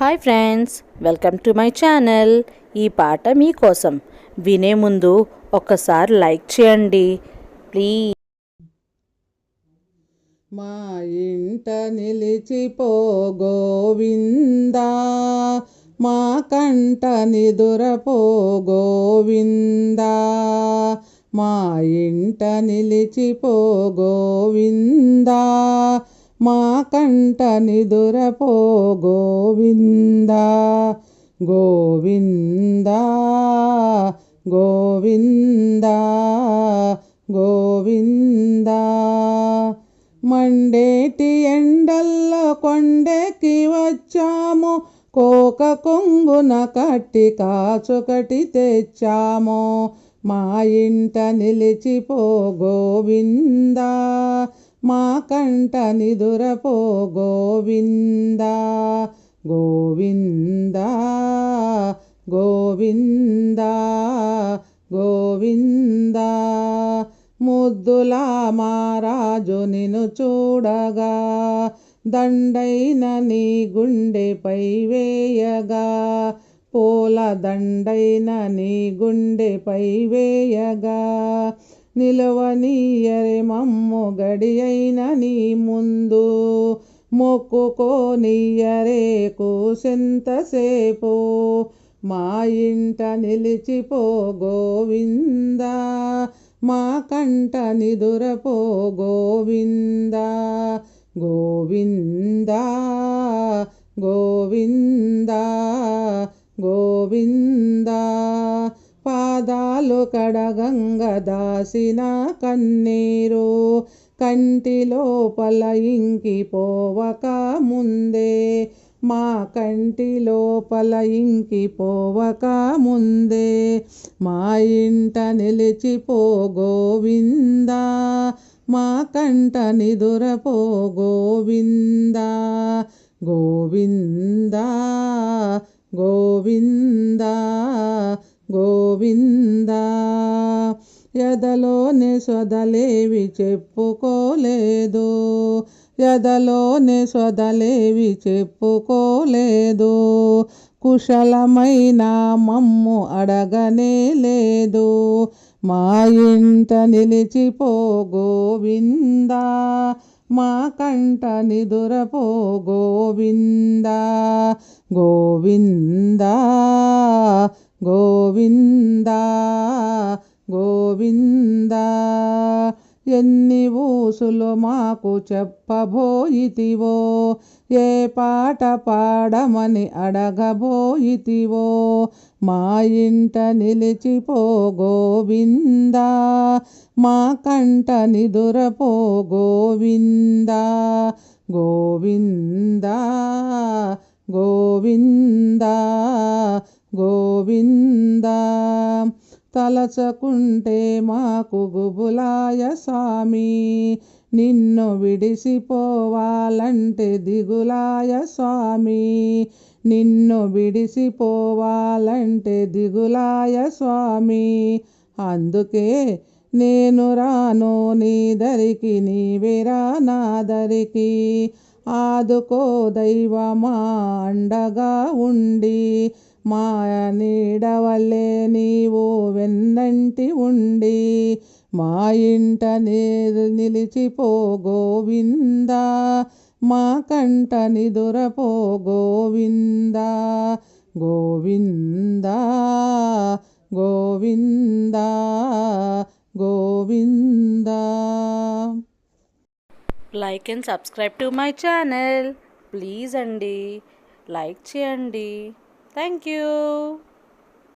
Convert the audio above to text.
Hi friends welcome to my channel. ఈ పాట మీకోసం. వినే ముందు ఒక్కసారి లైక్ చేయండి. ప్లీజ్. మా ఇంట నిలిచిపో గోవిందా మా కంట నిదురపో గోవిందా మా ఇంట నిలిచిపో గోవిందా మా కంట నిదురపో గోవిందా గోవిందా గోవిందా గోవిందా. మండేటి ఎండల్లో కొండెక్కి వచ్చాము కోక కొంగున కట్టి కాచుకటి తెచ్చాము. మా ఇంట నిలిచిపో గోవిందా మా కంట నిదురపో గోవిందా గోవిందా గోవిందా గోవిందా. ముద్దులా మారాజు నిన్ను చూడగా దండైన నీ గుండెపై వేయగా. పూల దండైన నీ గుండెపై వేయగా. నిలవనీయరే మమ్ము గడియైన నీ ముందు. మొక్కుకోనియరే కూసెంతసేపు. మా ఇంట నిలిచిపో గోవింద. మా కంట నిదురపో గోవిందా. గోవింద గోవిందా గోవిందా. పాదాలు కడగంగ దాసిన కన్నీరు కంటి లోపల ఇంకిపోవక ముందే. మా కంటి లోపల ఇంకిపోవక ముందే. మా ఇంట నిలిచిపో గోవిందా మా కంట నిదురపో గోవిందా గోవిందా గోవింద. స్వదలేవి చెప్పుకోలేదు. ఎదలోనే స్వదలేవి చెప్పుకోలేదు. కుశలమైన మమ్ము అడగనే లేదు. మా ఇంట నిలిచిపో గోవిందా మా కంట నిదురపో గోవిందా గోవిందా గోవిందా. గోవిందా ఎన్ని ఊసులు మాకు చెప్పబోయితివో ఏ పాట పాడమని అడగబోయితివో. మా ఇంట నిలిచిపో గోవింద మా కంట నిదురపో గోవిందా. గోవింద గోవిందా గోవిందా. తలచకుంటే మాకు గుబులాయ స్వామి. నిన్ను విడిసిపోవాలంటే దిగులాయ స్వామి. నిన్ను విడిసిపోవాలంటే దిగులాయ స్వామి. అందుకే నేను రాను నీ దరికి నీవేరా నా దరికి. ఆదుకో దైవమా అండగా ఉండి. మా నీడవల్లే నీవు వెన్నంటి ఉండి మా ఇంట నిలిచిపో గోవిందా మా కంట నిదురపో Govinda Govinda Govinda Govinda. Like and subscribe to my channel please అండి. లైక్ చేయండి. Thank you.